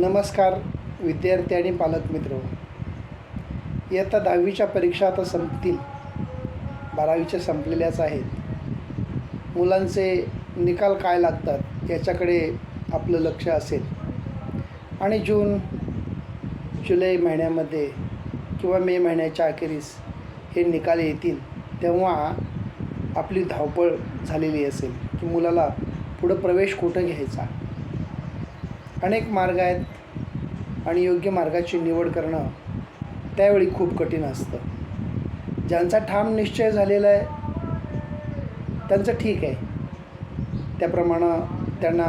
नमस्कार विद्यार्थी आणि पालक मित्र. इयत्ता दहावीच्या परीक्षा आता संपतील. बारावीच्या संपलेल्याच आहेत. मुलांचे निकाल काय लागतात याच्याकडे आपलं लक्ष असेल. आणि जून जुलै महिन्यामध्ये किंवा मे महिन्याच्या अखेरीस हे निकाल येतील तेव्हा आपली धावपळ झालेली असेल की मुलाला पुढं प्रवेश कुठं घ्यायचा? अनेक मार्ग आहेत आणि योग्य मार्गाची निवड करणं त्यावेळी खूप कठीण असतं. ज्यांचा ठाम निश्चय झालेला आहे त्यांचं ठीक आहे. त्याप्रमाणे त्यांना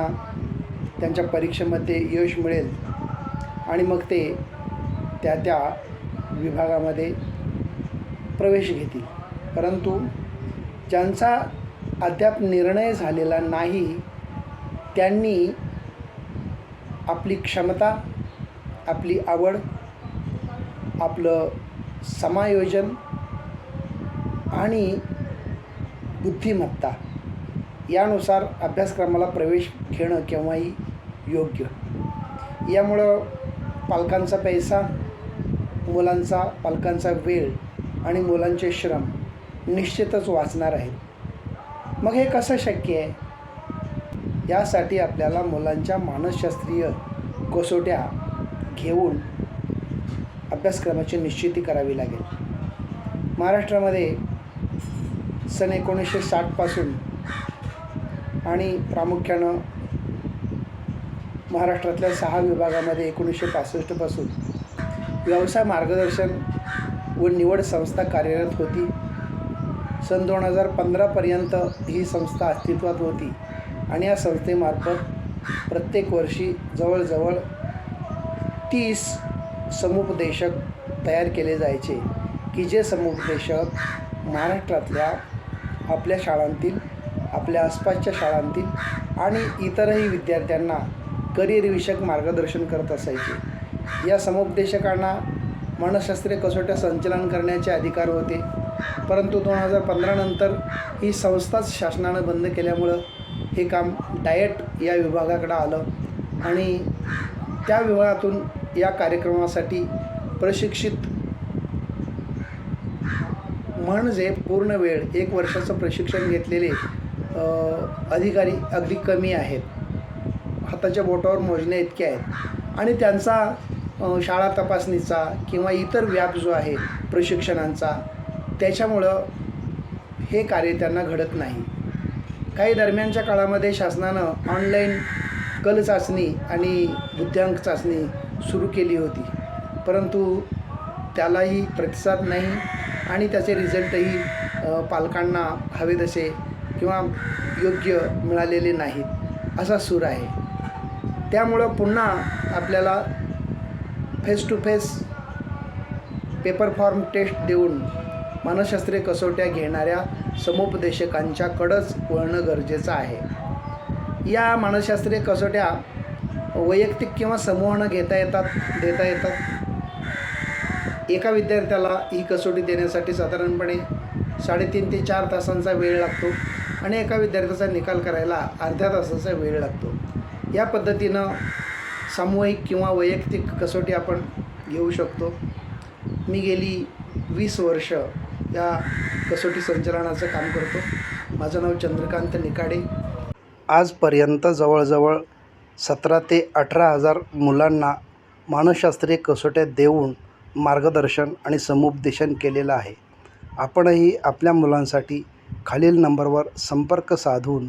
त्यांच्या परीक्षेमध्ये यश मिळेल आणि मग ते त्या त्या विभागामध्ये प्रवेश घेतील. परंतु ज्यांचा अद्याप निर्णय झालेला नाही त्यांनी आपली क्षमता आपली आवड आपलं समायोजन आणि बुद्धिमत्ता यानुसार अभ्यासक्रमाला प्रवेश घेणं केव्हाही योग्य. यामुळं पालकांचा पैसा मुलांचा पालकांचा वेळ आणि मुलांचे श्रम निश्चितच वाचणार आहेत. मग हे कसं शक्य आहे? यासाठी आपल्याला मुलांच्या मानसशास्त्रीय कसोट्या घेऊन अभ्यासक्रमाची निश्चिती करावी लागेल. महाराष्ट्रामध्ये सन एकोणीसशे साठपासून आणि प्रामुख्यानं महाराष्ट्रातल्या सहा विभागामध्ये एकोणीसशे पासष्टपासून व्यवसाय मार्गदर्शन व निवड संस्था कार्यरत होती. सन दोन हजार पंधरापर्यंत ही संस्था अस्तित्वात होती. आणि या संस्थेमार्फत प्रत्येक वर्षी जवळजवळ तीस समुपदेशक तयार केले जायचे की जे समुपदेशक महाराष्ट्रातल्या आपल्या शाळांतील आपल्या आसपासच्या शाळांतील आणि इतरही विद्यार्थ्यांना करिअरविषयक मार्गदर्शन करत असायचे. या समुपदेशकांना मानसशास्त्रीय कसोट्या संचलन करण्याचे अधिकार होते. परंतु दोन हजार पंधरानंतर ही संस्थाच शासनानं बंद केल्यामुळं हे काम डायट या विभागाकडं आलं आणि त्या विभागातून या कार्यक्रमासाठी प्रशिक्षित म्हणजे पूर्ण वेळ एक वर्षाचं प्रशिक्षण घेतलेले अधिकारी अगदी कमी आहेत. हाताच्या बोटावर मोजण्या इतके आहेत. आणि त्यांचा शाळा तपासणीचा किंवा इतर व्याप जो आहे प्रशिक्षणांचा त्याच्यामुळं हे कार्य त्यांना घडत नाही. काही दरम्यानच्या काळामध्ये शासनानं ऑनलाईन कल चाचणी आणि बुद्ध्यांक चाचणी सुरू केली होती. परंतु त्यालाही प्रतिसाद नाही आणि त्याचे रिझल्टही पालकांना हवे तसे किंवा योग्य मिळालेले नाहीत असा सूर आहे. त्यामुळं पुन्हा आपल्याला face to face paper form test देऊन मानसशास्त्रीय कसोट्या घेणाऱ्या समुपदेशकांच्याकडंच वळणं गरजेचं आहे. या मानसशास्त्रीय कसोट्या वैयक्तिक किंवा समूहानं घेता येतात देता येतात. एका विद्यार्थ्याला ही कसोटी देण्यासाठी साधारणपणे साडेतीन ते चार तासांचा वेळ लागतो आणि एका विद्यार्थ्याचा निकाल करायला अर्ध्या तासाचा वेळ लागतो. या पद्धतीनं सामूहिक किंवा वैयक्तिक कसोटी आपण घेऊ शकतो. मी गेली वीस वर्ष या कसोटी संचलनाचं काम करतो. माझं नाव चंद्रकांत निकाडे. आजपर्यंत जवळजवळ सतरा ते अठरा हजार मुलांना मानसशास्त्रीय कसोट्या देऊन मार्गदर्शन आणि समुपदेशन केलेलं आहे. आपणही आपल्या मुलांसाठी खालील नंबरवर संपर्क साधून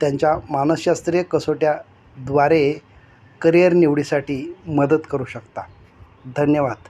त्यांच्या मानसशास्त्रीय कसोट्याद्वारे करिअर निवडीसाठी मदत करू शकता. धन्यवाद.